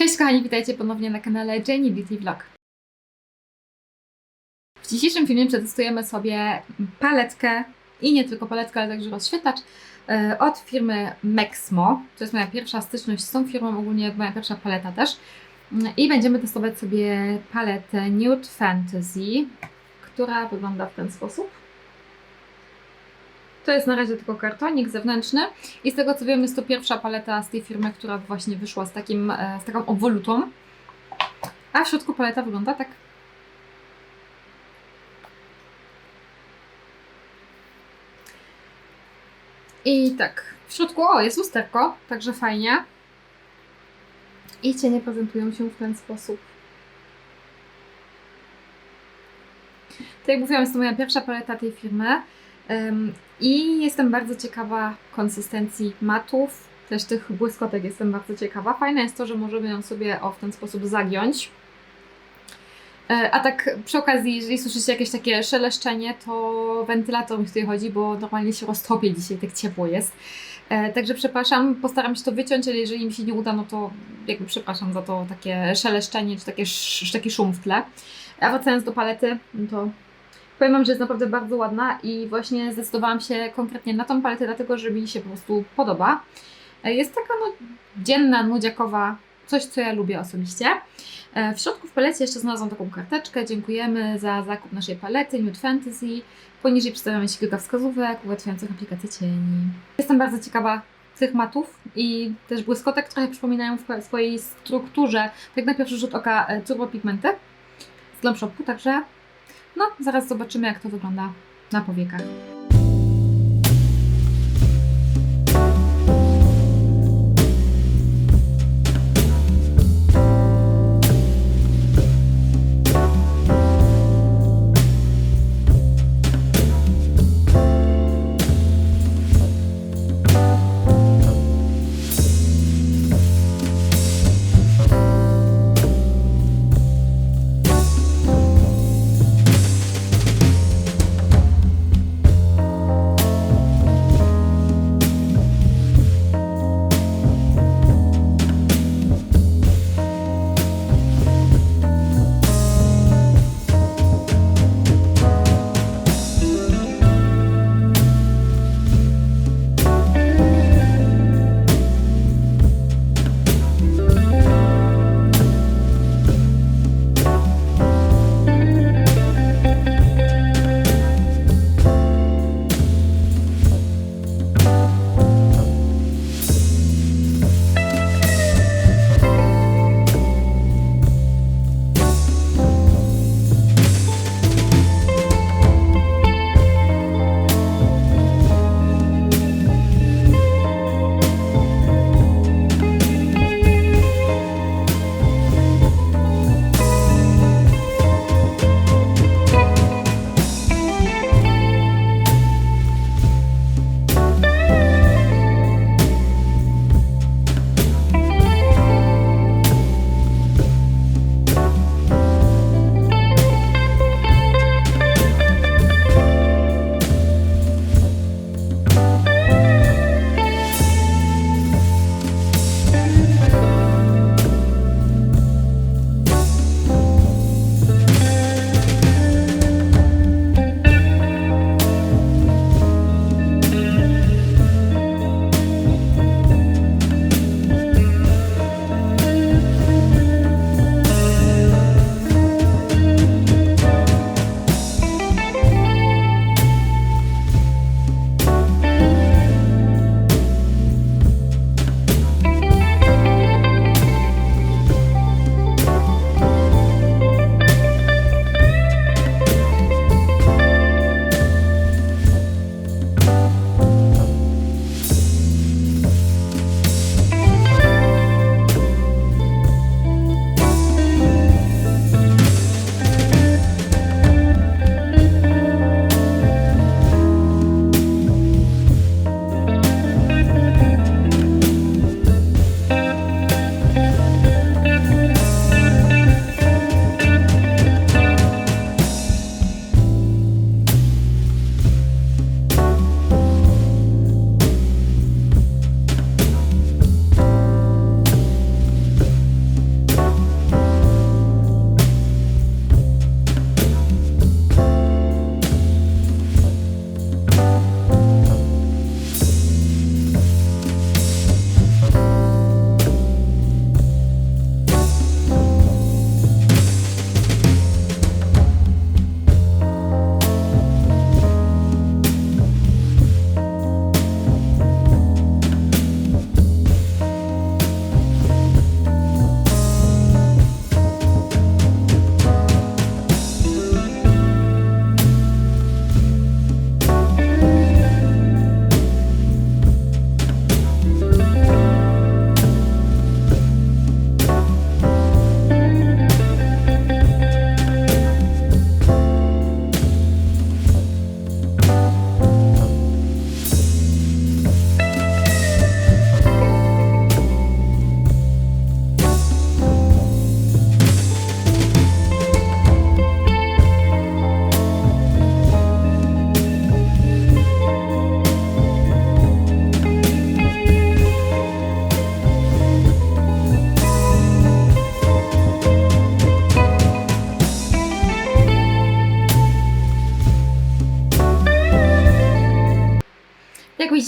Cześć kochani, witajcie ponownie na kanale Jenny Beauty Vlog. W dzisiejszym filmie przetestujemy sobie paletkę i nie tylko paletkę, ale także rozświetlacz e, od firmy Mexmo. To jest moja pierwsza styczność z tą firmą, ogólnie moja pierwsza paleta też. I będziemy testować sobie paletę Nude Fantasy, która wygląda w ten sposób. To jest na razie tylko kartonik zewnętrzny i z tego co wiem jest to pierwsza paleta z tej firmy, która właśnie wyszła z, takim, e, z taką obwolutą. A w środku paleta wygląda tak. I tak, w środku o, jest lusterko, także fajnie. I cienie prezentują się w ten sposób. Tak jak mówiłam, jest to moja pierwsza paleta tej firmy. I jestem bardzo ciekawa konsystencji matów, też tych błyskotek jestem bardzo ciekawa. Fajne jest to, że możemy ją sobie o w ten sposób zagiąć. E, A tak przy okazji, jeżeli słyszycie jakieś takie szeleszczenie, to wentylator mi tutaj chodzi, bo normalnie się roztopię dzisiaj, tak ciepło jest. E, Także przepraszam, postaram się to wyciąć, ale jeżeli mi się nie uda, no to jakby przepraszam za to takie szeleszczenie, czy takie, taki szum w tle. A wracając do palety, no to Powiem Wam, że jest naprawdę bardzo ładna i właśnie zdecydowałam się konkretnie na tą paletę, dlatego że mi się po prostu podoba. E, Jest taka no, dzienna, nudziakowa, coś co ja lubię osobiście. E, W środku w palecie jeszcze znalazłam taką karteczkę. Dziękujemy za zakup naszej palety Nude Fantasy. Poniżej przedstawiamy Ci kilka wskazówek ułatwiających aplikację cieni. Jestem bardzo ciekawa tych matów i też błyskotek, trochę przypominają w swojej strukturze, tak na pierwszy rzut oka, e, turbopigmenty z Glam Shopu, także no, zaraz zobaczymy, jak to wygląda na powiekach.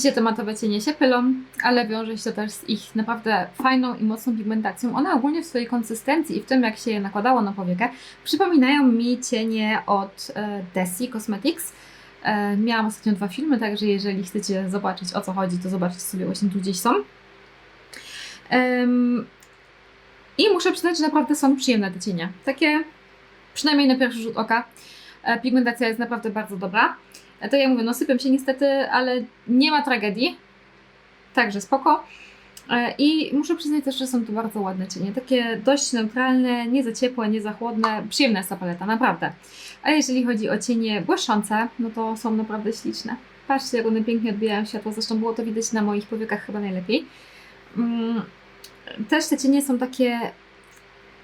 Widzicie, te matowe cienie się pylą, ale wiąże się to też z ich naprawdę fajną i mocną pigmentacją. One ogólnie w swojej konsystencji i w tym, jak się je nakładało na powiekę, przypominają mi cienie od e, Desi Cosmetics. E, miałam ostatnio dwa filmy, także jeżeli chcecie zobaczyć o co chodzi, to zobaczcie sobie właśnie tu gdzieś są. I muszę przyznać, że naprawdę są przyjemne te cienie. Takie przynajmniej na pierwszy rzut oka. E, Pigmentacja jest naprawdę bardzo dobra. To ja mówię, no sypią się niestety, ale nie ma tragedii. Także spoko. E, I muszę przyznać też, że są to bardzo ładne cienie. Takie dość neutralne, nie za ciepłe, nie za chłodne. Przyjemna jest ta paleta, naprawdę. A jeżeli chodzi o cienie błyszczące, no to są naprawdę śliczne. Patrzcie, jak one pięknie odbijają światło. Zresztą było to widać na moich powiekach chyba najlepiej. Mm, Też te cienie są takie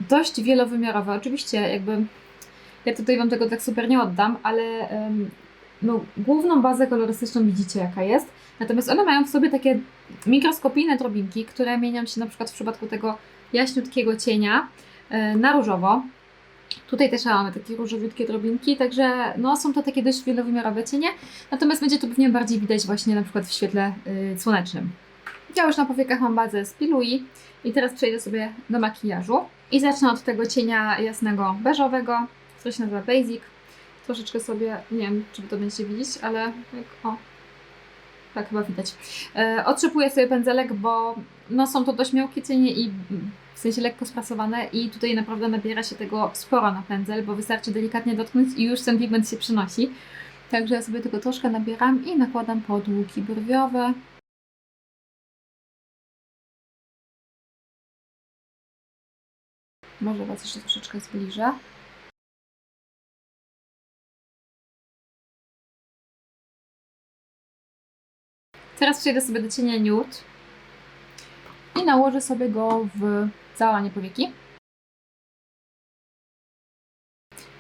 dość wielowymiarowe. Oczywiście jakby ja tutaj Wam tego tak super nie oddam, ale no, główną bazę kolorystyczną widzicie jaka jest. Natomiast one mają w sobie takie mikroskopijne drobinki, które mienią się na przykład w przypadku tego jaśniutkiego cienia e, na różowo. Tutaj też mamy takie różowiutkie drobinki, także no, są to takie dość wielowymiarowe cienie. Natomiast będzie to pewnie bardziej widać właśnie na przykład w świetle y, słonecznym. Ja już na powiekach mam bazę z Pilui i teraz przejdę sobie do makijażu. I zacznę od tego cienia jasnego beżowego, się nazywa Basic. Troszeczkę sobie, nie wiem czy to będziecie widzieć, ale jak, o, tak chyba widać. E, otrzepuję sobie pędzelek, bo no, są to dość miałkie cienie i w sensie lekko sprasowane i tutaj naprawdę nabiera się tego sporo na pędzel, bo wystarczy delikatnie dotknąć i już ten pigment się przynosi. Także ja sobie tego troszkę nabieram i nakładam pod łuki brwiowe. Może Was jeszcze troszeczkę zbliżę. Teraz przejdę sobie do cienia nude i nałożę sobie go w załamanie powieki.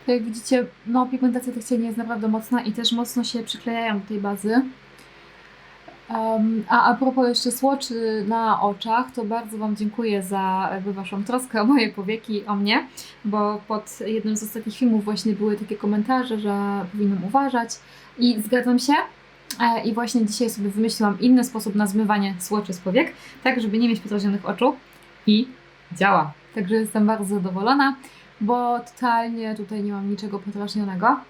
Jak widzicie, no pigmentacja tych cieni jest naprawdę mocna i też mocno się przyklejają do tej bazy. Um, a a propos jeszcze słoczy na oczach, to bardzo Wam dziękuję za jakby Waszą troskę o moje powieki, o mnie, bo pod jednym z ostatnich filmów właśnie były takie komentarze, że powinnam uważać i zgadzam się. E, I właśnie dzisiaj sobie wymyśliłam inny sposób na zmywanie słoczy z powiek, tak żeby nie mieć podrażnionych oczu i działa. Także jestem bardzo zadowolona, bo totalnie tutaj nie mam niczego podrażnionego.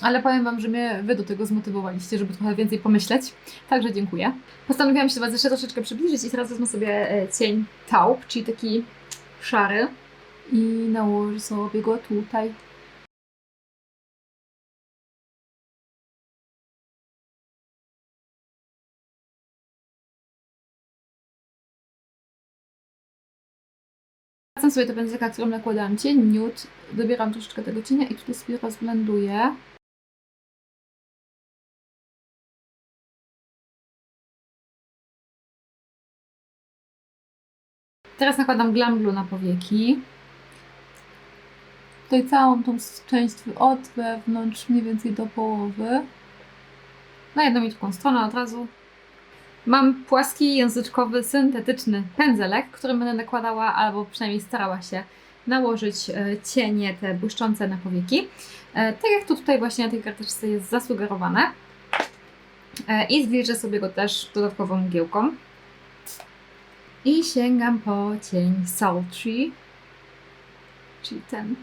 Ale powiem Wam, że mnie Wy do tego zmotywowaliście, żeby trochę więcej pomyśleć. Także dziękuję. Postanowiłam się do Was jeszcze troszeczkę przybliżyć i teraz wezmę sobie e, cień taupe, czyli taki szary. I nałożę sobie go tutaj. Wracam sobie do pędzelka, którym nakładałam cień, nude. Dobieram troszeczkę tego cienia i tutaj sobie rozblenduję. Teraz nakładam Glam Glue na powieki. Tutaj całą tą część od wewnątrz mniej więcej do połowy. Na jedną i drugą stronę od razu. Mam płaski, języczkowy, syntetyczny pędzelek, którym będę nakładała, albo przynajmniej starała się nałożyć e, cienie te błyszczące na powieki. E, Tak jak to tutaj właśnie na tej karteczce jest zasugerowane. E, I zwilżę sobie go też dodatkową mgiełką. I sięgam po cień Sultry, czyli ten.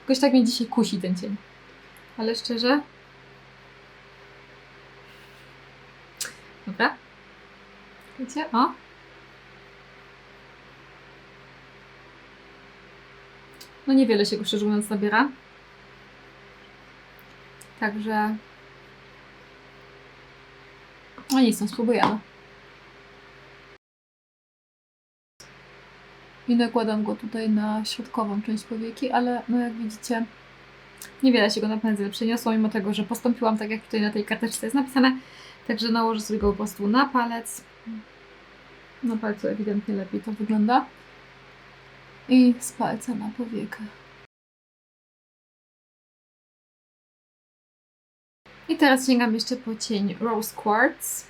Jakoś tak mnie dzisiaj kusi ten cień. Ale szczerze, Dobra. Wiecie? O. No niewiele się go szczerze mówiąc nabiera. Także... No nic, no spróbujemy. I nakładam go tutaj na środkową część powieki, ale no jak widzicie, niewiele się go na pędzel przeniosło, mimo tego, że postąpiłam tak, jak tutaj na tej karteczce jest napisane. Także nałożę sobie go po prostu na palec. Na palcu ewidentnie lepiej to wygląda. I z palca na powiekę. I teraz sięgam jeszcze po cień Rose Quartz.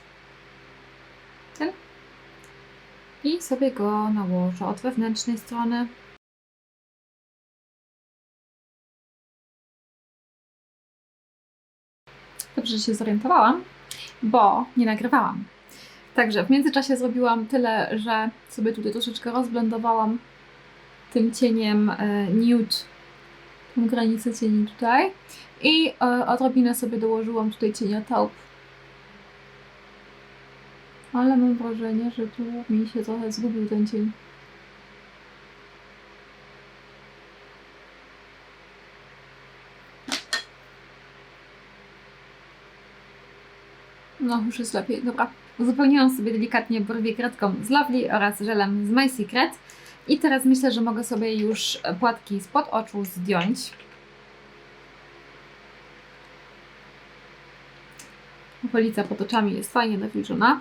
Ten. I sobie go nałożę od wewnętrznej strony. Dobrze, że się zorientowałam. bo nie nagrywałam. Także w międzyczasie zrobiłam tyle, że sobie tutaj troszeczkę rozblendowałam tym cieniem e, nude, tą granicę cieni tutaj i e, odrobinę sobie dołożyłam tutaj cienia taup. Ale mam wrażenie, że tu mi się trochę zgubił ten cień. No, już jest lepiej. Dobra. Uzupełniłam sobie delikatnie brwi kredką z Lovely oraz żelem z My Secret. I teraz myślę, że mogę sobie już płatki spod oczu zdjąć. Okolica pod oczami jest fajnie nawilżona.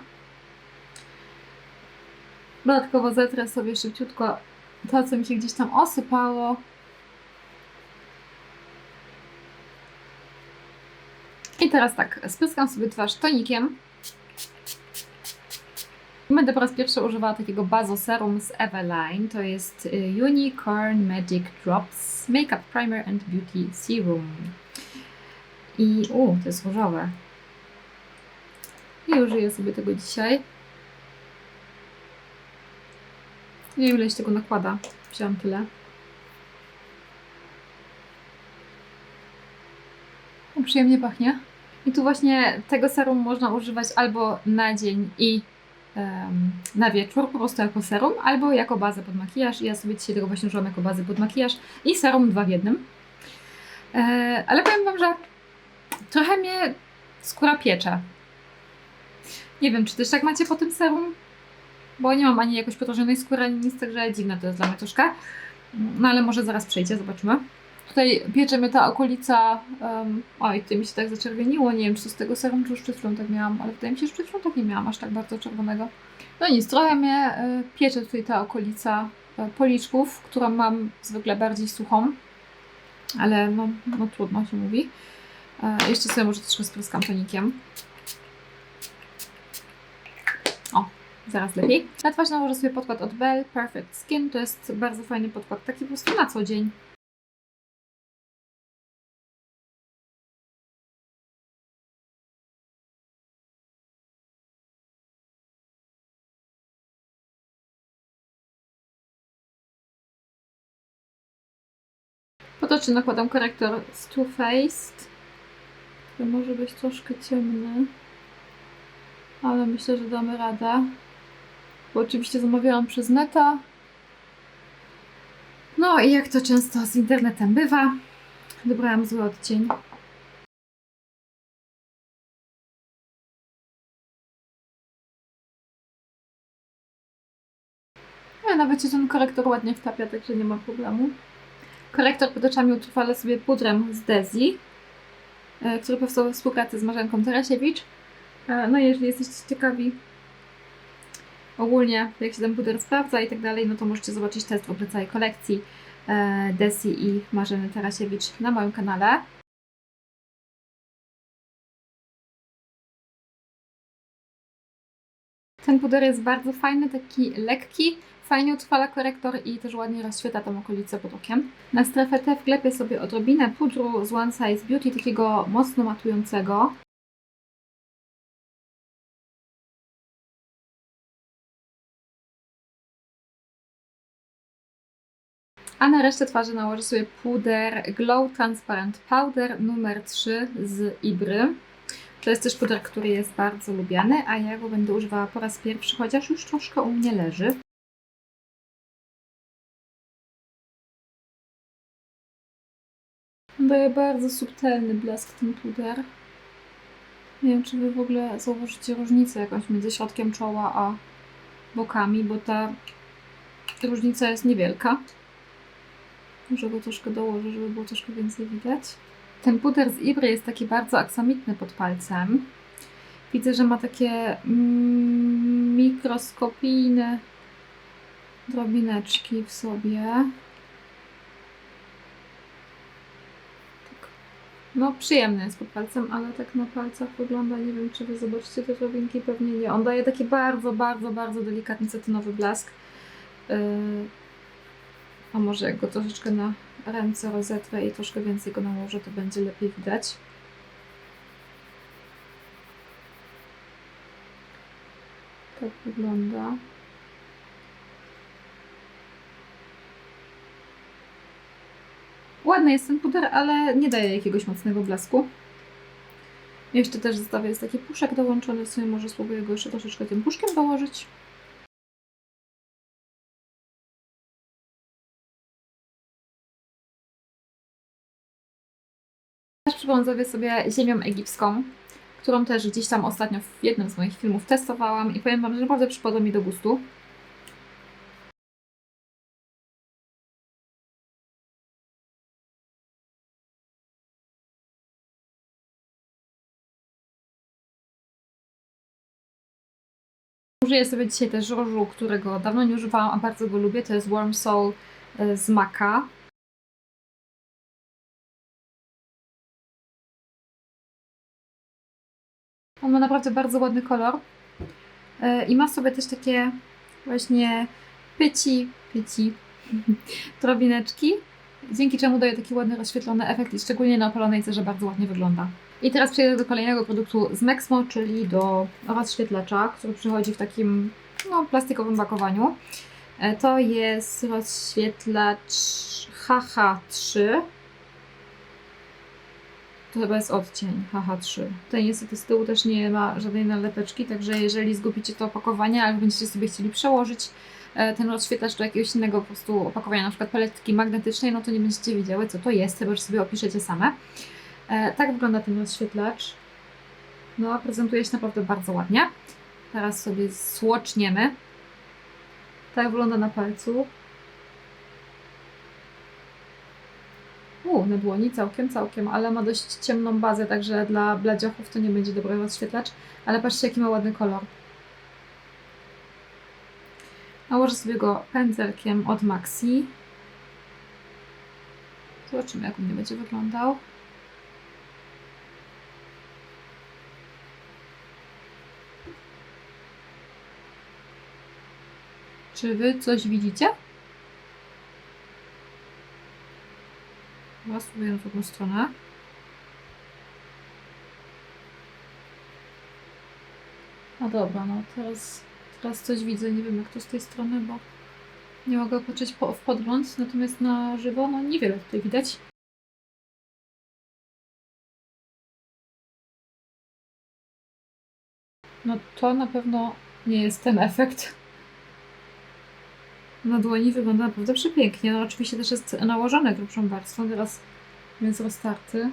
Dodatkowo zetrę sobie szybciutko to, co mi się gdzieś tam osypało. I teraz tak, spryskam sobie twarz tonikiem. Będę po raz pierwszy używała takiego bazo serum z Eveline. To jest y, Unicorn Magic Drops Makeup Primer and Beauty Serum. I u, to jest różowe. I użyję sobie tego dzisiaj. Nie wiem, ile się tego nakłada. Wziąłam tyle. O, przyjemnie pachnie. I tu właśnie tego serum można używać albo na dzień i na wieczór, po prostu jako serum, albo jako bazę pod makijaż. Ja sobie dzisiaj tego właśnie użyłam jako bazę pod makijaż i serum dwa w jednym. E, ale powiem Wam, że trochę mnie skóra piecze. Nie wiem, czy też tak macie po tym serum? Bo nie mam ani jakoś podłożonej skóry, ani nic, także dziwne to jest dla mnie troszkę. No ale może zaraz przejdzie, zobaczymy. Tutaj piecze mnie ta okolica. Um, oj, tutaj mi się tak zaczerwieniło. Nie wiem, czy z tego serum, czy przed chwilą tak miałam, ale wydaje mi się, że chwilą tak nie miałam aż tak bardzo czerwonego. No nic, trochę mnie y, piecze tutaj ta okolica y, policzków, którą mam zwykle bardziej suchą, ale no, no trudno się mówi. E, jeszcze sobie może troszkę spryskam tonikiem. O, zaraz lepiej. Na twarz nałożę sobie podkład od Bell Perfect Skin. To jest bardzo fajny podkład, taki po prostu na co dzień. Oczy nakładam korektor z Too Faced. To może być troszkę ciemny. Ale myślę, że damy radę. Bo oczywiście zamawiałam przez neta. No i jak to często z internetem bywa, dobrałam zły odcień. No, nawet się ten korektor ładnie wtapia, także nie ma problemu. Korektor pod oczami utrwalę sobie pudrem z Dezi, e, który powstał we współpracy z Marzenką Tarasiewicz. E, No i jeżeli jesteście ciekawi ogólnie, jak się ten puder sprawdza i tak dalej, no to możecie zobaczyć test w ogóle całej kolekcji e, Desi i Marzeny Tarasiewicz na moim kanale. Ten puder jest bardzo fajny, taki lekki, fajnie utrwala korektor i też ładnie rozświetla tą okolicę pod okiem. Na strefę T wklepię sobie odrobinę pudru z One Size Beauty, takiego mocno matującego. A na resztę twarzy nałożę sobie puder Glow Transparent Powder numer 3 z Ibry. To jest też puder, który jest bardzo lubiany, a ja go będę używała po raz pierwszy, chociaż już troszkę u mnie leży. Daje bardzo subtelny blask ten puder. Nie wiem, czy Wy w ogóle zauważycie różnicę jakąś między środkiem czoła a bokami, bo ta różnica jest niewielka. Może go troszkę dołożę, żeby było troszkę więcej widać. Ten puder z Ibry jest taki bardzo aksamitny pod palcem. Widzę, że ma takie mm, mikroskopijne drobineczki w sobie. No, przyjemny jest pod palcem, ale tak na palcach wygląda, nie wiem, czy Wy zobaczycie te drobinki, pewnie nie. On daje taki bardzo, bardzo, bardzo delikatny satynowy blask. Yy, a może jak go troszeczkę na ręce rozetrę i troszkę więcej go nałożę, to będzie lepiej widać. Tak wygląda. Ładny jest ten puder, ale nie daje jakiegoś mocnego blasku. Jeszcze też w zestawie jest taki puszek dołączony, w sumie może spróbuję go jeszcze troszeczkę tym puszkiem dołożyć. Też przybrązowię sobie ziemią egipską, którą też gdzieś tam ostatnio w jednym z moich filmów testowałam i powiem Wam, że naprawdę przypadła mi do gustu. Użyję sobie dzisiaj też różu, którego dawno nie używałam, a bardzo go lubię. To jest Warm Soul e, z Maka. On ma naprawdę bardzo ładny kolor. E, I ma sobie też takie właśnie pyci, pyci, drobineczki, dzięki czemu daje taki ładny, rozświetlony efekt i szczególnie na opalonej cerze bardzo ładnie wygląda. I teraz przejdę do kolejnego produktu z Mexmo, czyli do rozświetlacza, który przychodzi w takim no, plastikowym pakowaniu. E, To jest rozświetlacz HH3. To chyba jest odcień HH3. Tutaj niestety z tyłu też nie ma żadnej nalepeczki, także jeżeli zgubicie to opakowanie, albo będziecie sobie chcieli przełożyć e, ten rozświetlacz do jakiegoś innego po prostu opakowania, na przykład paletki magnetycznej, no to nie będziecie wiedziały co to jest, chyba że sobie opiszecie same. E, tak wygląda ten rozświetlacz. No, prezentuje się naprawdę bardzo ładnie. Teraz sobie słoczniemy. Tak wygląda na palcu. U, na dłoni całkiem, całkiem, ale ma dość ciemną bazę, także dla bladziochów to nie będzie dobry rozświetlacz. Ale patrzcie, jaki ma ładny kolor. Nałożę sobie go pędzelkiem od Maxi. Zobaczymy, jak on nie będzie wyglądał. Czy wy coś widzicie? Chyba spróbuję na drugą stronę. No dobra, no teraz, teraz coś widzę. Nie wiem jak to z tej strony, bo nie mogę patrzeć po, w podgląd, natomiast na żywo no niewiele tutaj widać. No to na pewno nie jest ten efekt. Na dłoni wygląda naprawdę przepięknie. No oczywiście też jest nałożone grubszą warstwą, teraz więc roztarty.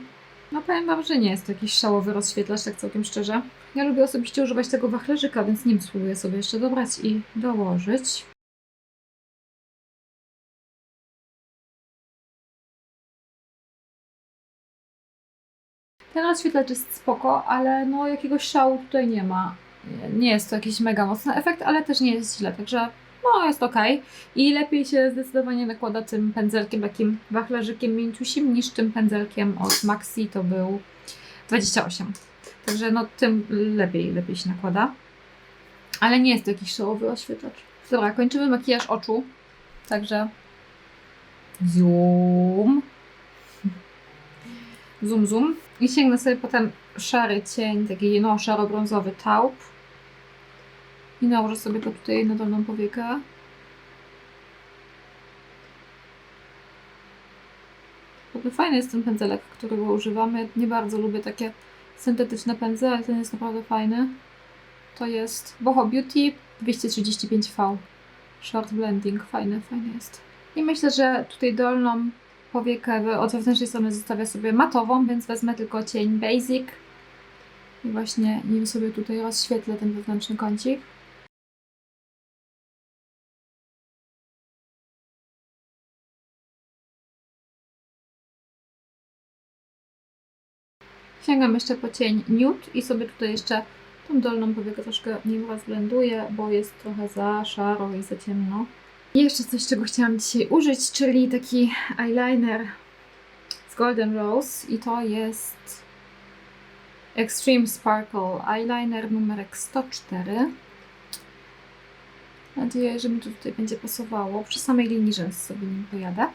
No powiem Wam, że nie jest to jakiś szałowy rozświetlacz, tak całkiem szczerze. Ja lubię osobiście używać tego wachlarzyka, więc nim spróbuję sobie jeszcze dobrać i dołożyć. Ten rozświetlacz jest spoko, ale no jakiegoś szału tutaj nie ma. Nie jest to jakiś mega mocny efekt, ale też nie jest źle, także no jest ok. I lepiej się zdecydowanie nakłada tym pędzelkiem, takim wachlarzykiem mięciusim, niż tym pędzelkiem od Maxi, to był 28. Także no tym lepiej, lepiej się nakłada. Ale nie jest to jakiś szałowy oświetlacz. Dobra, kończymy makijaż oczu. Także zoom. Zoom, zoom. I sięgnę sobie potem szary cień, taki no szaro-brązowy taup. I nałożę sobie go tutaj na dolną powiekę. Ogóle fajny jest ten pędzelek, którego używamy. Nie bardzo lubię takie syntetyczne pędzle, ale ten jest naprawdę fajny. To jest Boho Beauty 235V. Short blending. Fajny, fajny jest. I myślę, że tutaj dolną powiekę od wewnętrznej strony zostawię sobie matową, więc wezmę tylko cień Basic. I właśnie nim sobie tutaj rozświetlę ten wewnętrzny kącik. Sięgam jeszcze po cień Nude i sobie tutaj jeszcze tą dolną powiekę troszkę nim rozblenduję, bo jest trochę za szaro i za ciemno. I jeszcze coś, czego chciałam dzisiaj użyć, czyli taki eyeliner z Golden Rose i to jest Extreme Sparkle Eyeliner numerek 104. Mam nadzieję, że mi to tutaj będzie pasowało. Przy samej linii rzęs sobie nim pojadę.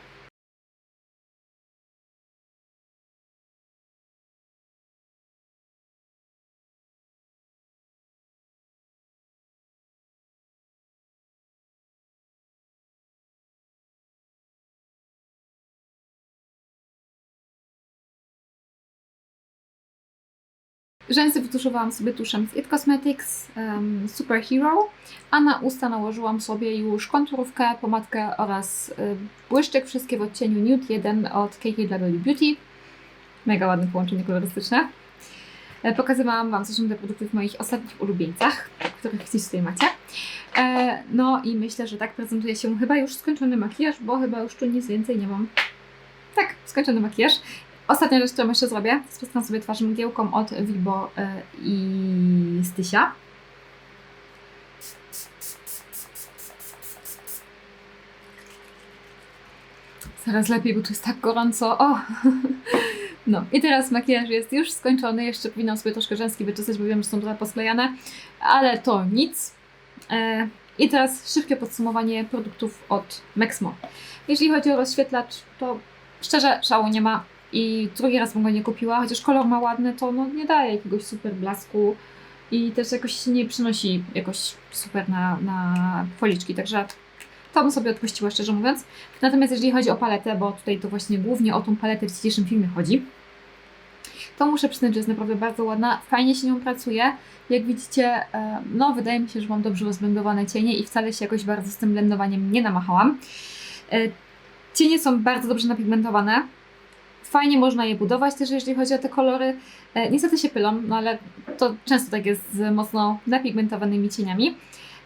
Rzęsy wytuszowałam sobie tuszem z It Cosmetics um, Superhero, a na usta nałożyłam sobie już konturówkę, pomadkę oraz y, błyszczyk, wszystkie w odcieniu Nude 1 od KKW Beauty. Mega ładne połączenie kolorystyczne. E, Pokazywałam Wam zresztą te produkty w moich ostatnich ulubieńcach, których gdzieś tutaj macie. E, no i myślę, że tak prezentuje się chyba już skończony makijaż, bo chyba już tu nic więcej nie mam. Tak, skończony makijaż. Ostatnia rzecz, którą jeszcze zrobię, sprawdzam sobie twarz mgiełką od Vibo e, i Stysia. Zaraz lepiej, bo tu jest tak gorąco. O! No i teraz makijaż jest już skończony. Jeszcze powinnam sobie troszkę rzęski wyczesać, bo wiem, że są trochę posklejane, ale to nic. E, I teraz szybkie podsumowanie produktów od Mexmo. Jeśli chodzi o rozświetlacz, to szczerze szału nie ma i drugi raz bym go nie kupiła, chociaż kolor ma ładny, to no, nie daje jakiegoś super blasku i też jakoś nie przynosi jakoś super na, na policzki, także to bym sobie odpuściła, szczerze mówiąc. Natomiast jeżeli chodzi o paletę, bo tutaj to właśnie głównie o tą paletę w dzisiejszym filmie chodzi, to muszę przyznać, że jest naprawdę bardzo ładna, fajnie się nią pracuje. Jak widzicie, no wydaje mi się, że mam dobrze rozblendowane cienie i wcale się jakoś bardzo z tym blendowaniem nie namachałam. E, Cienie są bardzo dobrze napigmentowane. Fajnie można je budować też, jeżeli chodzi o te kolory. E, Niestety się pylą, no ale to często tak jest z mocno napigmentowanymi cieniami.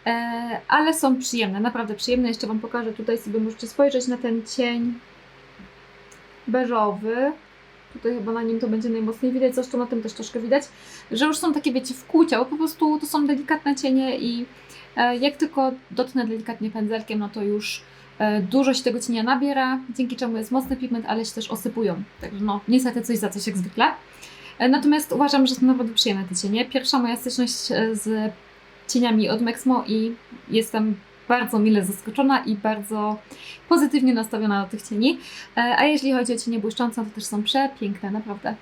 E, ale są przyjemne, naprawdę przyjemne. Jeszcze Wam pokażę, tutaj sobie możecie spojrzeć na ten cień beżowy. Tutaj chyba na nim to będzie najmocniej widać, zresztą na tym też troszkę widać, że już są takie, wiecie, wkłucia, bo po prostu to są delikatne cienie i e, jak tylko dotknę delikatnie pędzelkiem, no to już dużo się tego cienia nabiera, dzięki czemu jest mocny pigment, ale się też osypują. Także no, niestety coś za coś jak zwykle. E, Natomiast uważam, że są naprawdę przyjemne te cienie. Pierwsza moja styczność e, z cieniami od Mexmo i jestem bardzo mile zaskoczona i bardzo pozytywnie nastawiona do tych cieni. E, A jeśli chodzi o cienie błyszczące, to też są przepiękne, naprawdę.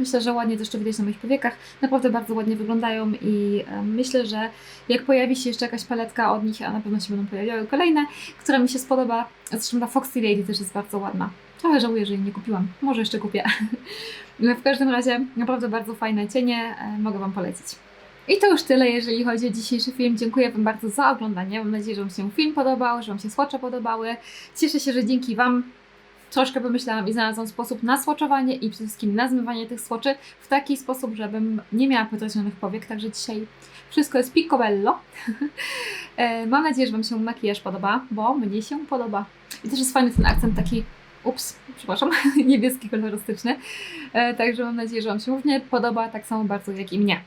Myślę, że ładnie to widać na moich powiekach. Naprawdę bardzo ładnie wyglądają i myślę, że jak pojawi się jeszcze jakaś paletka od nich, a na pewno się będą pojawiały kolejne, która mi się spodoba. Zresztą ta Foxy Lady też jest bardzo ładna. Trochę żałuję, że jej nie kupiłam. Może jeszcze kupię. w każdym razie naprawdę bardzo fajne cienie. e, Mogę Wam polecić. I to już tyle, jeżeli chodzi o dzisiejszy film. Dziękuję Wam bardzo za oglądanie. Mam nadzieję, że Wam się film podobał, że Wam się słocze podobały. Cieszę się, że dzięki Wam troszkę pomyślałam i znalazłam sposób na słoczowanie i przede wszystkim na zmywanie tych słoczy w taki sposób, żebym nie miała potracionych powiek. Także dzisiaj wszystko jest picobello. E, Mam nadzieję, że Wam się makijaż podoba, bo mnie się podoba. I też jest fajny ten akcent taki ups, przepraszam, niebieski, kolorystyczny. E, Także mam nadzieję, że Wam się równie podoba, tak samo bardzo jak i mnie.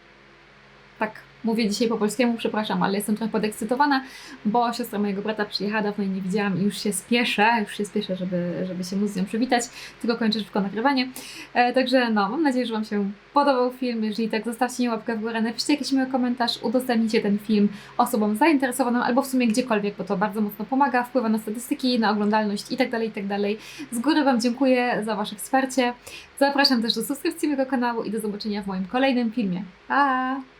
Tak, mówię dzisiaj po polskiemu, przepraszam, ale jestem trochę podekscytowana, bo siostra mojego brata przyjechała, dawno jej nie widziałam i już się spieszę, już się spieszę, żeby, żeby się móc z nią przywitać, tylko kończę szybko nagrywanie. E, także no, mam nadzieję, że Wam się podobał film, jeżeli tak, zostawcie mi łapkę w górę, napiszcie jakiś miły komentarz, udostępnijcie ten film osobom zainteresowanym, albo w sumie gdziekolwiek, bo to bardzo mocno pomaga, wpływa na statystyki, na oglądalność i tak dalej, i tak. Z góry Wam dziękuję za Wasze wsparcie. Zapraszam też do subskrypcji mojego kanału i do zobaczenia w moim kolejnym filmie. Pa!